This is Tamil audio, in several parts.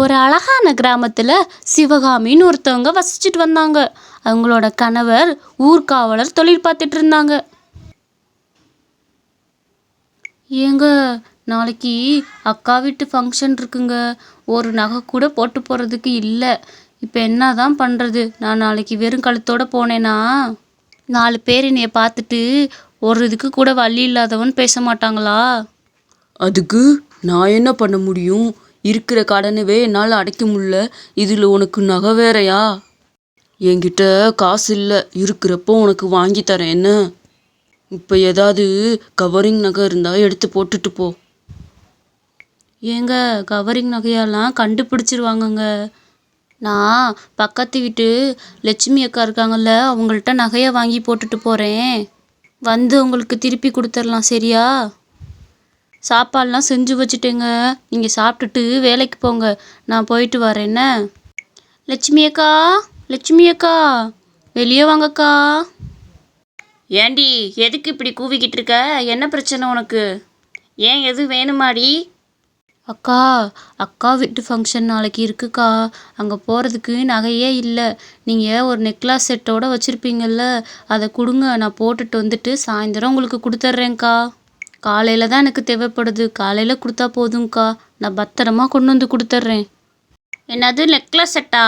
ஒரு அழகான கிராமத்தில் சிவகாமின்னு ஒருத்தவங்க வசிச்சுட்டு வந்தாங்க. அவங்களோட கணவர் ஊர்காவலர் தொழில் பார்த்துட்டு இருந்தாங்க. ஏங்க நாளைக்கு அக்கா வீட்டு ஃபங்க்ஷன் இருக்குங்க. ஒரு நகை கூட போட்டு போகிறதுக்கு இல்லை. இப்போ என்ன தான் பண்ணுறது நான் நாளைக்கு வெறும் கழுத்தோடு போனேன்னா நாலு பேர் என்னைய பார்த்துட்டு ஒரு இதுக்கு கூட வழி இல்லாதவன் பேச மாட்டாங்களா? அதுக்கு நான் என்ன பண்ண முடியும்? இருக்கிற கடனவே என்னால் அடைக்க முடியல. இதில் உனக்கு நகை வேறையா? என்கிட்ட காசு இல்லை இருக்கிறப்போ உனக்கு வாங்கி தரேன். என்ன? இப்போ ஏதாவது கவரிங் நகை இருந்தால் எடுத்து போட்டுட்டு போ. ஏங்க கவரிங் நகையெல்லாம் கண்டுபிடிச்சிருவாங்கங்க. நான் பக்கத்து வீட்டு லட்சுமி அக்கா இருக்காங்கல்ல அவங்கள்ட்ட நகையை வாங்கி போட்டுட்டு போகிறேன் வந்து உங்களுக்கு திருப்பி கொடுத்துர்லாம் சரியா? சாப்பாடுலாம் செஞ்சு வச்சுட்டேங்க. நீங்கள் சாப்பிட்டுட்டு வேலைக்கு போங்க. நான் போயிட்டு வரேன். என்ன? லட்சுமி அக்கா? லட்சுமி அக்கா? வெளியே வாங்கக்கா. ஏண்டி எதுக்கு இப்படி கூவிக்கிட்டு இருக்க? என்ன பிரச்சனை உனக்கு? ஏன் எதுவும் வேணுமாடி? அக்கா அக்கா வீட்டு ஃபங்க்ஷன் நாளைக்கு இருக்குக்கா. அங்கே போகிறதுக்கு நகையே இல்லை. நீங்கள் ஒரு நெக்லாஸ் செட்டோட வச்சுருப்பீங்கள்ல அதை கொடுங்க. நான் போட்டுட்டு வந்துட்டு சாயந்தரம் உங்களுக்கு கொடுத்துட்றேங்க்கா காலையில் தான் எனக்கு தேவைப்படுது. காலையில் கொடுத்தா போதும்க்கா. நான் பத்திரமா கொண்டு வந்து கொடுத்துட்றேன். என்னது நெக்லஸ் செட்டா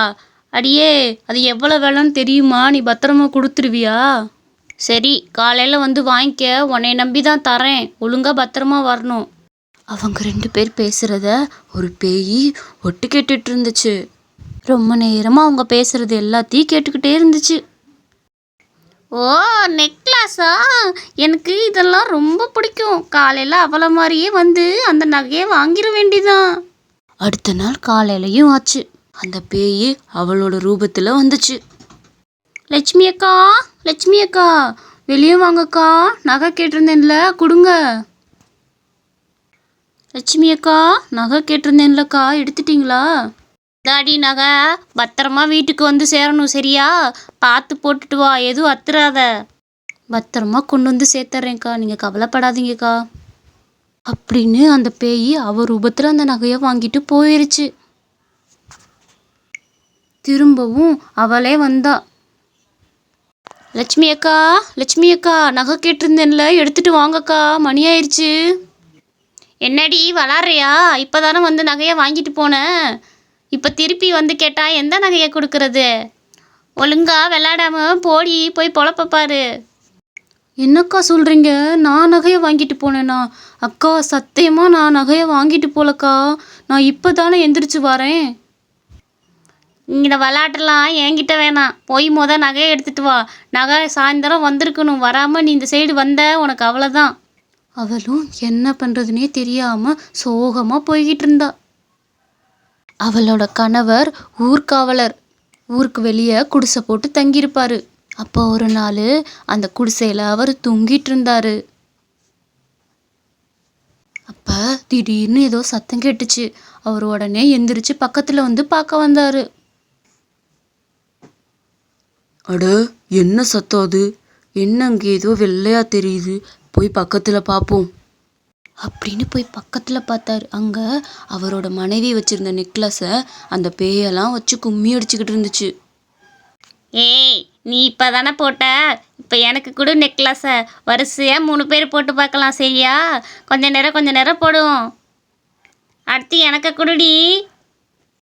அடியே அது எவ்வளோ வேலைன்னு தெரியுமா? நீ பத்திரமா கொடுத்துருவியா? சரி காலையில் வந்து வாங்கிக்க. உன்னை நம்பி தான் தரேன். ஒழுங்காக பத்திரமா வரணும். அவங்க ரெண்டு பேர் பேசுகிறத ஒரு பேய் ஒட்டு கேட்டுட்டு இருந்துச்சு. ரொம்ப நேரமாக அவங்க பேசுகிறது எல்லாத்தையும் கேட்டுக்கிட்டே இருந்துச்சு. ஓ நெக்லஸா எனக்கு இதெல்லாம் ரொம்ப பிடிக்கும். காலையில் அவளை மாதிரியே வந்து அந்த நகையை வாங்கிட வேண்டிதான். அடுத்த நாள் காலையிலையும் ஆச்சு. அந்த பேய் அவளோட ரூபத்தில் வந்துச்சு. லட்சுமி அக்கா லட்சுமி அக்கா வெளியே வாங்கக்கா. நகை கேட்டிருந்தேன்ல கொடுங்க. லட்சுமி அக்கா நகை கேட்டிருந்தேன்லக்கா எடுத்துட்டீங்களா? தாடி நகை பத்திரமா வீட்டுக்கு வந்து சேரணும் சரியா? பார்த்து போட்டுட்டு வா எதுவும் அத்துறாத. பத்திரமா கொண்டு வந்து சேர்த்துறேன்க்கா நீங்கள் கவலைப்படாதீங்கக்கா. அப்படின்னு அந்த பேய் அவர் ரூபத்தில் அந்த நகையை வாங்கிட்டு போயிருச்சு. திரும்பவும் அவளே வந்தா. லட்சுமி அக்கா லட்சுமி அக்கா நகை கேட்டிருந்தேன்ல எடுத்துட்டு வாங்கக்கா மணி ஆயிடுச்சு என்னடி வளாடுறியா இப்போ தானே வந்து நகையை வாங்கிட்டு போனேன் இப்போ திருப்பி வந்து கேட்டால் எந்த நகையை கொடுக்கறது? ஒழுங்கா விளாடாம போடி போய் பொழப்ப பாரு. என்னக்கா சொல்கிறீங்க நான் நகையை வாங்கிட்டு போனேனா? அக்கா சத்தியமாக நான் நகையை வாங்கிட்டு போலக்கா. நான் இப்போ தானே எந்திரிச்சு வரேன். இந்த விளாட்டுலாம் என்கிட்ட வேணாம். போய் மொத நகையை எடுத்துட்டு வா. நகை சாயந்தரம் வந்திருக்கணும். வராமல் நீ இந்த சைடு வந்த உனக்கு அவ்வளோதான் அவளும் என்ன பண்ணுறதுனே தெரியாமல் சோகமாக போய்கிட்டு இருந்தா. அவளோட கணவர் ஊர்காவலர் ஊருக்கு வெளியே குடிசை போட்டு தங்கியிருப்பாரு. அப்போ ஒரு நாள் அந்த குடிசையில் அவர் தூங்கிட்டு இருந்தார். அப்போ திடீர்னு ஏதோ சத்தம் கேட்டுச்சு. அவர் உடனே எந்திரிச்சு பக்கத்தில் வந்து பார்க்க வந்தார். அட என்ன சத்தம் அது? என்ன அங்கே ஏதோ வெள்ளையா தெரியுது. போய் பக்கத்தில் பார்ப்போம் அப்படின்னு போய் பக்கத்தில் பார்த்தாரு. அங்கே அவரோட மனைவி வச்சிருந்த நெக்லஸை அந்த பேயெல்லாம் வச்சு கும்மி அடிச்சுக்கிட்டு இருந்துச்சு. ஏய் நீ இப்போ தானே போட்ட? இப்போ எனக்கு கொடு நெக்லஸை வரிசையாக மூணு பேர் போட்டு பார்க்கலாம் சரியா? கொஞ்ச நேரம் கொஞ்ச நேரம் போடும் அடுத்து எனக்கு கொடுடி.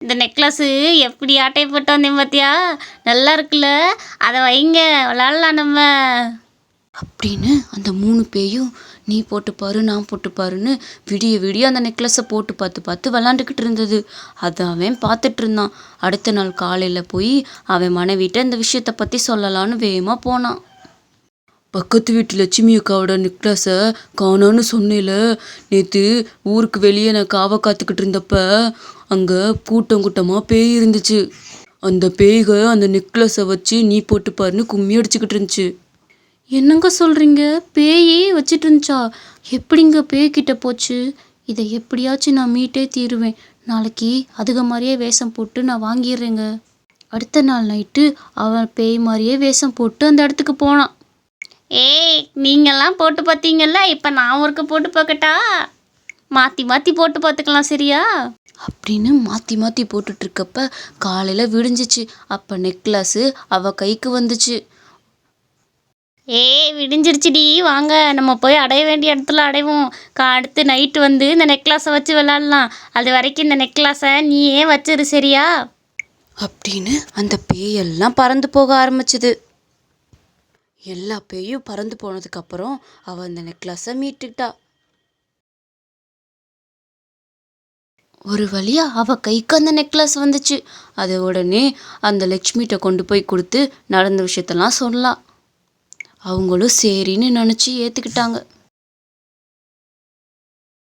இந்த நெக்லஸ்ஸு எப்படி ஆட்டை போட்டு வந்தேன் பார்த்தியா நல்லா இருக்குல்ல? அதை வைங்க விளாட்லாம் நம்ம. அப்படின்னு அந்த மூணு பேயும் நீ போட்டு பாரு நான் போட்டு பாருன்னு விடிய விடிய அந்த நெக்லஸை போட்டு பார்த்து பார்த்து விளாண்டுக்கிட்டு இருந்தது. அதை அவன் பார்த்துட்டு இருந்தான். அடுத்த நாள் காலையில் போய் அவன் மனைவிட்ட இந்த விஷயத்தை பற்றி சொல்லலான்னு வேகமாக போனான். பக்கத்து வீட்டு லட்சுமி அக்காவோட நெக்லஸை காணோன்னு சொன்னேல. நேற்று ஊருக்கு வெளியே நான் காவை காத்துக்கிட்டு இருந்தப்ப அங்கே கூட்டம் கூட்டமாக பேய் இருந்துச்சு. அந்த பேய்க அந்த நெக்லஸை வச்சு நீ போட்டு பாருன்னு கும்மி அடிச்சுக்கிட்டு இருந்துச்சு. என்னங்க சொல்கிறீங்க பேயே வச்சிட்டு இருந்துச்சா எப்படிங்க பேய்கிட்ட போச்சு? இதை எப்படியாச்சும் நான் மீட்டே தீருவேன். நாளைக்கு அதுக மாதிரியே வேஷம் போட்டு நான் வாங்கிடுறேங்க. அடுத்த நாள் நைட்டு அவன் பேய் மாதிரியே வேஷம் போட்டு அந்த இடத்துக்கு போனான். ஏய் நீங்கள்லாம் போட்டு பார்த்தீங்கல்ல இப்போ நான் ஒருக்க போட்டு பார்க்கட்டா மாற்றி மாற்றி போட்டு பார்த்துக்கலாம் சரியா? அப்படின்னு மாற்றி மாற்றி போட்டுட்ருக்கப்ப காலையில் விடிஞ்சிச்சு. அப்போ நெக்லஸ்ஸு அவள் கைக்கு வந்துச்சு. ஏய் விடிஞ்சிருச்சுடி. வாங்க நம்ம போய் அடைய வேண்டிய இடத்துல அடைவோம். கா அடுத்து நைட்டு வந்து இந்த நெக்லஸை வச்சு விளாட்லாம் அது வரைக்கும் இந்த நெக்லஸை நீயே வச்சிரு சரியா? அப்படின்னு அந்த பேயெல்லாம் பறந்து போக ஆரம்பிச்சுது. எல்லா பேயும் பறந்து போனதுக்கப்புறம் அவள் அந்த நெக்லஸை மீட்டுக்கிட்டா ஒரு வழியா அவ கைக்கு அந்த நெக்லஸ் வந்துச்சு. அதை உடனே அந்த லக்ஷ்மிகிட்ட கொண்டு போய் கொடுத்து நடந்த விஷயத்தெல்லாம் சொல்லலாம். அவங்களும் சரின்னு நினச்சி ஏற்றுக்கிட்டாங்க